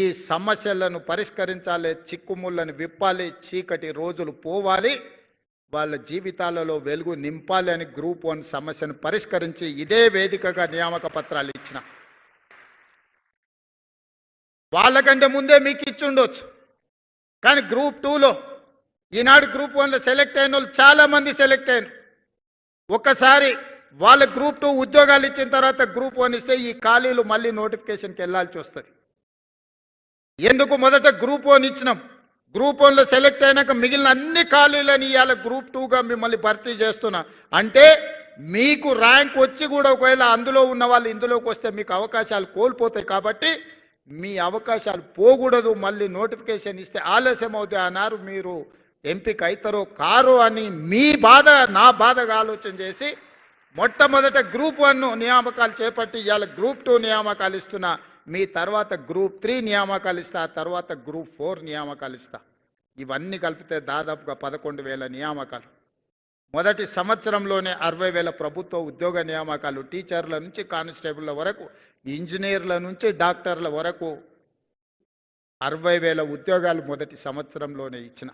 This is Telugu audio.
ఈ సమస్యలను పరిష్కరించాలి చిక్కుముళ్ళను విప్పాలి చీకటి రోజులు పోవాలి. వాళ్ళ జీవితాలలో వెలుగు నింపాలి అని గ్రూప్ వన్ సమస్యను పరిష్కరించి ఇదే వేదికగా నియామక పత్రాలు ఇచ్చిన. వాళ్ళకంటే ముందే మీకు ఇచ్చి ఉండొచ్చు. కానీ గ్రూప్ టూలో ఈనాడు గ్రూప్ వన్లో సెలెక్ట్ అయిన వాళ్ళు చాలామంది సెలెక్ట్ అయిన. ఒక్కసారి వాళ్ళ గ్రూప్ టూ ఉద్యోగాలు ఇచ్చిన తర్వాత గ్రూప్ వన్ ఇస్తే ఈ ఖాళీలు మళ్ళీ నోటిఫికేషన్కి వెళ్ళాల్సి వస్తుంది. ఎందుకు మొదట గ్రూప్ వన్ ఇచ్చినాం? గ్రూప్ వన్లో సెలెక్ట్ అయినాక మిగిలిన అన్ని ఖాళీలను ఇవాళ గ్రూప్ టూగా మిమ్మల్ని భర్తీ చేస్తున్నా. అంటే మీకు ర్యాంక్ వచ్చి కూడా ఒకవేళ అందులో ఉన్న వాళ్ళు ఇందులోకి వస్తే మీకు అవకాశాలు కోల్పోతాయి కాబట్టి మీ అవకాశాలు పోకూడదు మళ్ళీ నోటిఫికేషన్ ఇస్తే ఆలస్యం అవుతాయి అన్నారు. మీరు ఎంపిక అవుతారో కారో అని మీ బాధ నా బాధగా ఆలోచన చేసి మొట్టమొదట గ్రూప్ వన్ నియామకాలు చేపట్టి ఇవాళ గ్రూప్ టూ నియామకాలు ఇస్తున్నా. మీ తర్వాత గ్రూప్ త్రీ నియామకాలు ఇస్తా ఆ తర్వాత గ్రూప్ ఫోర్ నియామకాలు ఇస్తా. ఇవన్నీ కలిపితే దాదాపుగా పదకొండు వేల నియామకాలు. మొదటి సంవత్సరంలోనే అరవై వేల ప్రభుత్వ ఉద్యోగ నియామకాలు టీచర్ల నుంచి కానిస్టేబుల్ల వరకు ఇంజనీర్ల నుంచి డాక్టర్ల వరకు అరవై వేల ఉద్యోగాలు మొదటి సంవత్సరంలోనే ఇచ్చిన.